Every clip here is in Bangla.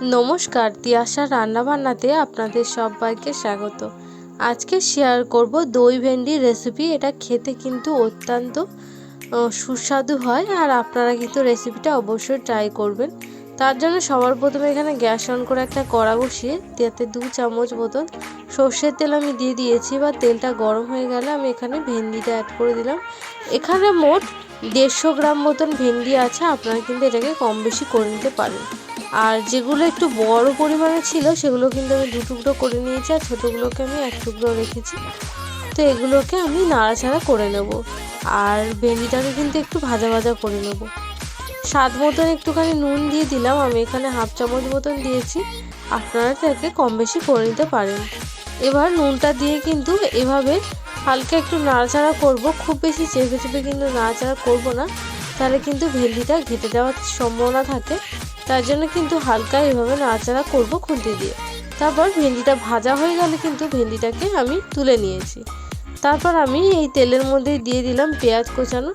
নমস্কার, তিয়াশা রান্নাবান্নাতে আপনাদের সবাইকে স্বাগত। আজকে শেয়ার করব দই ভেন্ডি রেসিপি এটা খেতে কিন্তু অত্যন্ত সুস্বাদু হয় আর আপনারা কিন্তু রেসিপিটা অবশ্যই ট্রাই করবেন। তার জন্য সবার প্রথমে এখানে গ্যাস অন করে একটা কড়া বসিয়ে তাতে দু চামচ মতন সর্ষের তেল আমি দিয়ে দিয়েছি, বা তেলটা গরম হয়ে গেলে আমি এখানে ভেন্ডিটা অ্যাড করে দিলাম। এখানে মোট দেড়শো গ্রাম মতন ভেন্ডি আছে, আপনারা কিন্তু এটাকে কম বেশি করে নিতে পারেন। আর যেগুলো একটু বড় পরিমাণে ছিল, সেগুলো কিন্তু আমি দু টুকরো করে নিয়েছি আর ছোটোগুলোকে আমি এক টুকরো রেখেছি। তো এগুলোকে আমি নাড়াচাড়া করে নেব আর ভেন্ডিটাকে কিন্তু একটু ভাজা ভাজা করে নেব। স্বাদ মতন একটুখানি নুন দিয়ে দিলাম, আমি এখানে হাফ চামচ মতন দিয়েছি। আপনারা এটাকে কম বেশি করে নিতে পারেন। এবার নুনটা দিয়ে কিন্তু এভাবে হালকা একটু নাড়াচাড়া করব, খুব বেশি চেপে চেপে কিন্তু নাড়াচাড়া করব না। তাহলে কিন্তু ভেন্ডিটা ঘেটে যাওয়ার সম্ভাবনা থাকে। তার জন্য কিন্তু হালকা এভাবে নাড়াচাড়া করব খুন্তি দিয়ে। তারপর ভেন্ডিটা ভাজা হয়ে গেলে কিন্তু ভেন্ডিটাকে আমি তুলে নিয়েছি। তারপর আমি এই তেলের মধ্যে দিয়ে দিলাম পেঁয়াজ কোচানো।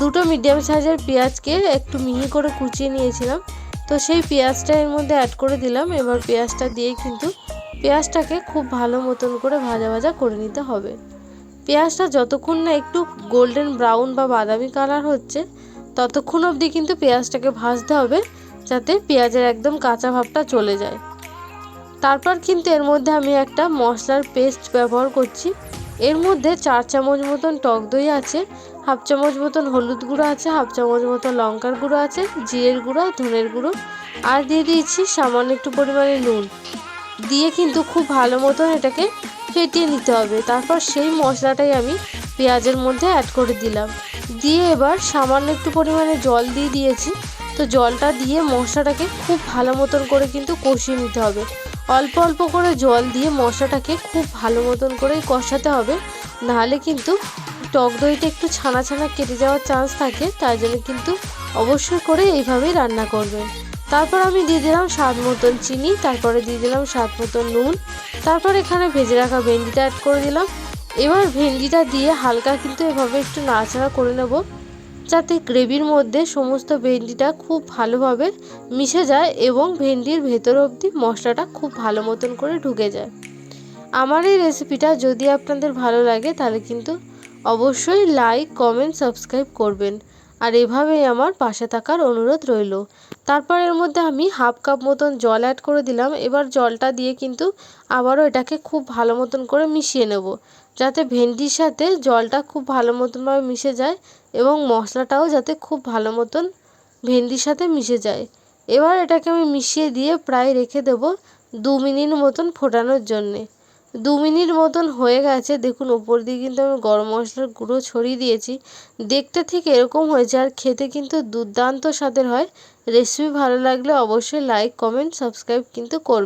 দুটো মিডিয়াম সাইজের পেঁয়াজকে একটু মিহি করে কুচিয়ে নিয়েছিলাম। তো সেই পেঁয়াজটা এর মধ্যে অ্যাড করে দিলাম। এবার পেঁয়াজটা দিয়ে কিন্তু পেঁয়াজটাকে খুব ভালো মতন করে ভাজা ভাজা করে নিতে হবে। পেঁয়াজটা যতক্ষণ না একটু গোল্ডেন ব্রাউন বা বাদামি কালার হচ্ছে, ততক্ষণ অবধি কিন্তু পেঁয়াজটাকে ভাজতে হবে যাতে পেঁয়াজের একদম কাঁচা ভাবটা চলে যায়। তারপর কিন্তু এর মধ্যে আমি একটা মশলার পেস্ট ব্যবহার করছি। এর মধ্যে চার চামচ মতন টক দই আছে, হাফ চামচ মতন হলুদ গুঁড়ো আছে, হাফ চামচ মতন লঙ্কার গুঁড়ো আছে, জিরের গুঁড়ো, ধনের গুঁড়ো আর দিয়ে দিয়েছি সামান্য একটু পরিমাণে নুন। দিয়ে কিন্তু খুব ভালো মতন এটাকে ফেটিয়ে নিতে হবে। তারপর সেই মশলাটাই আমি পেঁয়াজের মধ্যে অ্যাড করে দিলাম। দিয়ে এবার সামান্য একটু পরিমাণে জল দিয়ে দিয়েছি। তো জলটা দিয়ে মশলাটাকে খুব ভালো মতন করে কিন্তু কষিয়ে নিতে হবে। অল্প অল্প করে জল দিয়ে মশলাটাকে খুব ভালো মতন করে কষাতে হবে। নাহলে কিন্তু টক দইটা একটু ছানা ছানা কেটে যাওয়ার চান্স থাকে। তাই জন্য কিন্তু অবশ্যই করে এইভাবেই রান্না করবেন। তারপর আমি দিয়ে দিলাম স্বাদ মতন চিনি, তারপরে দিয়ে দিলাম স্বাদ মতন নুন, তারপর এখানে ভেজে রাখা ভেন্ডিটা অ্যাড করে দিলাম। এবার ভেন্ডিটা দিয়ে হালকা কিন্তু এভাবে একটু নাড়াচাড়া করে নেব, যাতে গ্রেভির মধ্যে সমস্ত ভেন্ডিটা খুব ভালোভাবে মিশে যায় এবং ভেন্ডির ভেতর অবধি মশলাটা খুব ভালো মতন করে ঢুকে যায়। আমার এই রেসিপিটা যদি আপনাদের ভালো লাগে, তাহলে কিন্তু অবশ্যই লাইক কমেন্ট সাবস্ক্রাইব করবেন। আর এভাবেই আমার পাশে থাকার অনুরোধ রইল। তারপর এর মধ্যে আমি হাফ কাপ মতন জল অ্যাড করে দিলাম। এবার জলটা দিয়ে কিন্তু আবারও এটাকে খুব ভালো মতন করে মিশিয়ে নেব, যাতে ভেন্ডির সাথে জলটা খুব ভালো মতনভাবে মিশে যায় এবং মশলাটাও যাতে খুব ভালো মতন ভেন্ডির সাথে মিশে যায়। এবার এটাকে আমি মিশিয়ে দিয়ে প্রায় রেখে দেবো দু মিনিট মতন ফোটানোর জন্যে। দু মিনিট মতন হয়ে গেছে। দেখুন, ওপর দিয়ে কিন্তু আমি গরম মশলার গুঁড়ো ছড়িয়ে দিয়েছি। দেখতে ঠিক এরকম হয়েছে আর খেতে কিন্তু দুর্দান্ত স্বাদের হয়। রেসিপি ভালো লাগলে অবশ্যই লাইক কমেন্ট সাবস্ক্রাইব কিন্তু করবেন